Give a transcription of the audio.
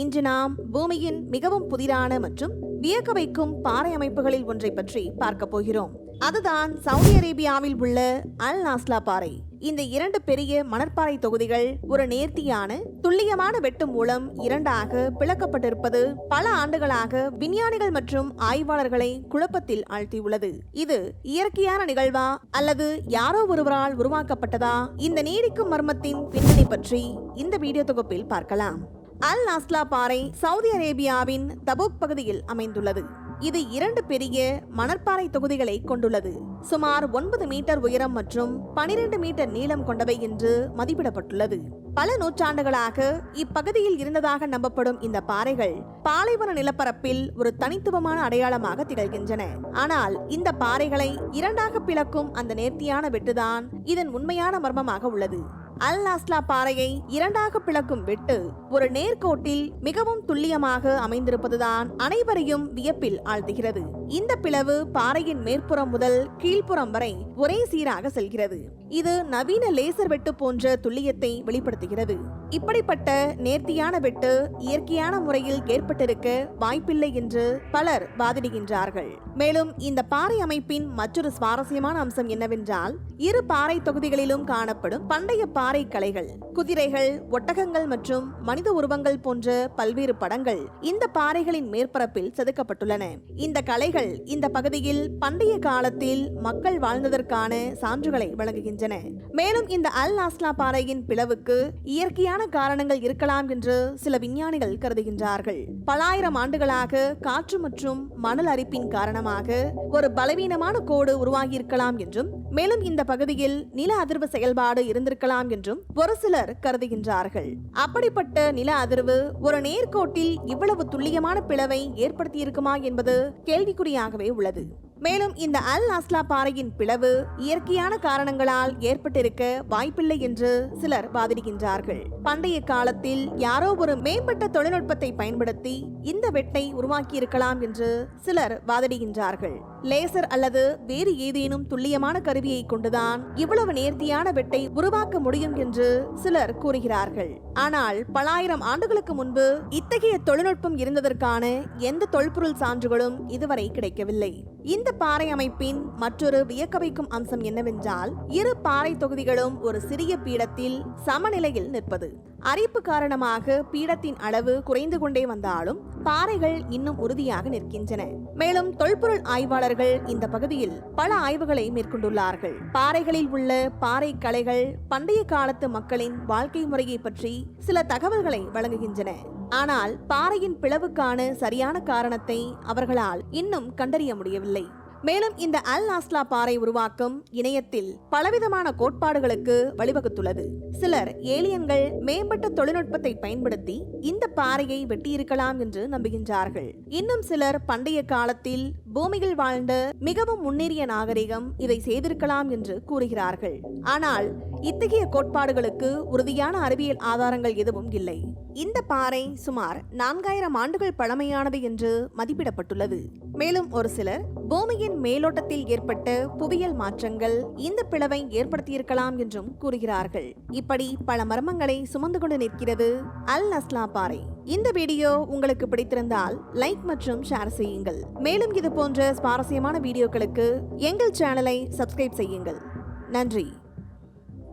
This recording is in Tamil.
இன்று நாம் பூமியின் மிகவும் புதிரான மற்றும் வியக்க வைக்கும் பாறை அமைப்புகளில் ஒன்றை பற்றி பார்க்க போகிறோம். அதுதான் சவுதி அரேபியாவில் உள்ள அல் நாஸ்லா பாறை. இந்த இரண்டு பெரிய மணற்பாறை தொகுதிகள் ஒரு நேர்த்தியான துல்லியமான வெட்டு மூலம் இரண்டாக பிளக்கப்பட்டிருப்பது பல ஆண்டுகளாக விஞ்ஞானிகள் மற்றும் ஆய்வாளர்களை குழப்பத்தில் ஆழ்த்தியுள்ளது. இது இயற்கையான நிகழ்வா அல்லது யாரோ ஒருவரால் உருவாக்கப்பட்டதா? இந்த நீடிக்கும் மர்மத்தின் பின்னணி பற்றி இந்த வீடியோ தொகுப்பில் பார்க்கலாம். அல் நாஸ்லா பாறை சவுதி அரேபியாவின் தபூக் பகுதியில் அமைந்துள்ளது. இது இரண்டு பெரிய மணற்பாறை தொகுதிகளை கொண்டுள்ளது. சுமார் ஒன்பது மீட்டர் உயரம் மற்றும் பனிரெண்டு மீட்டர் நீளம் கொண்டவை என்று மதிப்பிடப்பட்டுள்ளது. பல நூற்றாண்டுகளாக இப்பகுதியில் இருந்ததாக நம்பப்படும் இந்த பாறைகள் பாலைவன நிலப்பரப்பில் ஒரு தனித்துவமான அடையாளமாக திகழ்கின்றன. ஆனால் இந்த பாறைகளை இரண்டாக பிளக்கும் அந்த நேர்த்தியான வெட்டுதான் இதன் உண்மையான மர்மமாக உள்ளது. அல் நாஸ்லா பாறையை இரண்டாக பிளக்கும் வெட்டு ஒரு நேர்கோட்டில் மிகவும் துல்லியமாக அமைந்திருப்பதுதான் அனைவரையும் வியப்பில் ஆழ்த்துகிறது. இந்த பிளவு பாறையின் மேற்புறம் முதல் கீழ்ப்புறம் வரை ஒரே சீராக செல்கிறது. இது நவீன லேசர் வெட்டு போன்ற துல்லியத்தை வெளிப்படுத்துகிறது. இப்படிப்பட்ட நேர்த்தியான வெட்டு இயற்கையான முறையில் ஏற்பட்டிருக்க வாய்ப்பில்லை என்று பலர் வாதிடுகின்றார்கள். மேலும் இந்த பாறை அமைப்பின் மற்றொரு சுவாரஸ்யமான அம்சம் என்னவென்றால் இரு பாறை தொகுதிகளிலும் காணப்படும் பண்டைய பாறை கலைகள் குதிரைகள் ஒட்டகங்கள் மற்றும் மனித உருவங்கள் போன்ற பல்வேறு படங்கள் இந்த பாறைகளின் மேற்பரப்பில் செதுக்கப்பட்டுள்ளன. இந்த கலை கலைகள் இந்த பகுதியில் பண்டைய காலத்தில் மக்கள் வாழ்ந்ததற்கான சான்றுகளை வழங்குகின்றன. மேலும் இந்த அல் நாஸ்லா பாறையின் பிளவுக்கு இயற்கையான காரணங்கள் இருக்கலாம் என்று சில விஞ்ஞானிகள் கருதுகின்றார்கள். பலாயிரம் ஆண்டுகளாக காற்று மற்றும் மணல் அரிப்பின் காரணமாக ஒரு பலவீனமான கோடு உருவாகியிருக்கலாம் என்றும் மேலும் இந்த பகுதியில் நில அதிர்வு செயல்பாடு இருந்திருக்கலாம் என்றும் ஒரு சிலர் கருதுகின்றார்கள். அப்படிப்பட்ட நில அதிர்வு ஒரு நேர்கோட்டில் இவ்வளவு துல்லியமான பிளவை ஏற்படுத்தியிருக்குமா என்பது கேள்விக்குறியாகவே உள்ளது. மேலும் இந்த அல் அஸ்லா பாறையின் பிளவு இயற்கையான காரணங்களால் ஏற்பட்டிருக்க வாய்ப்பில்லை என்று சிலர் வாதிடுகின்றார்கள். பண்டைய காலத்தில் யாரோ ஒரு மேம்பட்ட தொழில்நுட்பத்தை பயன்படுத்தி இந்த வெட்டை உருவாக்கியிருக்கலாம் என்று சிலர் வாதிடுகின்றார்கள். லேசர் அல்லது வேறு ஏதேனும் துல்லியமான கருவியை கொண்டுதான் இவ்வளவு நேர்த்தியான வெட்டை உருவாக்க முடியும் என்று சிலர் கூறுகிறார்கள். ஆனால் பலாயிரம் ஆண்டுகளுக்கு முன்பு இத்தகைய தொழில்நுட்பம் இருந்ததற்கான எந்த தொல்பொருள் சான்றுகளும் இதுவரை கிடைக்கவில்லை. இந்த பாறை அமைப்பின் மற்றொரு வியக்க வைக்கும் அம்சம் என்னவென்றால் இரு பாறை தொகுதிகளும் ஒரு சிறிய பீடத்தில் சமநிலையில் நிற்பது. அரிப்பு காரணமாக பீடத்தின் அளவு குறைந்து கொண்டே வந்தாலும் பாறைகள் இன்னும் உறுதியாக நிற்கின்றன. மேலும் தொல்பொருள் ஆய்வாளர்கள் இந்த பகுதியில் பல ஆய்வுகளை மேற்கொண்டுள்ளார்கள். பாறைகளில் உள்ள பாறை கலைகள் பண்டைய காலத்து மக்களின் வாழ்க்கை முறையை பற்றி சில தகவல்களை வழங்குகின்றன. ஆனால் பாறையின் பிளவுக்கான சரியான காரணத்தை அவர்களால் இன்னும் கண்டறிய முடியவில்லை. மேலும் இந்த அல் நாஸ்லா பாறை உருவாக்கம் இணையத்தில் பலவிதமான கோட்பாடுகளுக்கு வழிவகுத்துள்ளது. சிலர் ஏலியன்கள் மேம்பட்ட தொழில்நுட்பத்தை பயன்படுத்தி இந்த பாறையை வெட்டியிருக்கலாம் என்று நம்புகின்றார்கள். இன்னும் சிலர் பண்டைய காலத்தில் பூமியில் வாழ்ந்த மிகவும் முன்னேறிய நாகரிகம் இதை செய்திருக்கலாம் என்று கூறுகிறார்கள். ஆனால் இத்தகைய கோட்பாடுகளுக்கு உறுதியான அறிவியல் ஆதாரங்கள் எதுவும் இல்லை. இந்த பாறை சுமார் நான்காயிரம் ஆண்டுகள் பழமையானது என்று மதிப்பிடப்பட்டுள்ளது. மேலும் ஒரு சிலர் பூமியின் மேலோட்டத்தில் ஏற்பட்ட புவியியல் மாற்றங்கள் இந்த பிளவை ஏற்படுத்தியிருக்கலாம் என்றும் கூறுகிறார்கள். இப்படி பல மர்மங்களை சுமந்து கொண்டு நிற்கிறது அல் நஸ்லா பாறை. இந்த வீடியோ உங்களுக்கு பிடித்திருந்தால் லைக் மற்றும் ஷேர் செய்யுங்கள். மேலும் இது போன்ற சுவாரஸ்யமான வீடியோக்களுக்கு எங்கள் சேனலை சப்ஸ்கிரைப் செய்யுங்கள். நன்றி.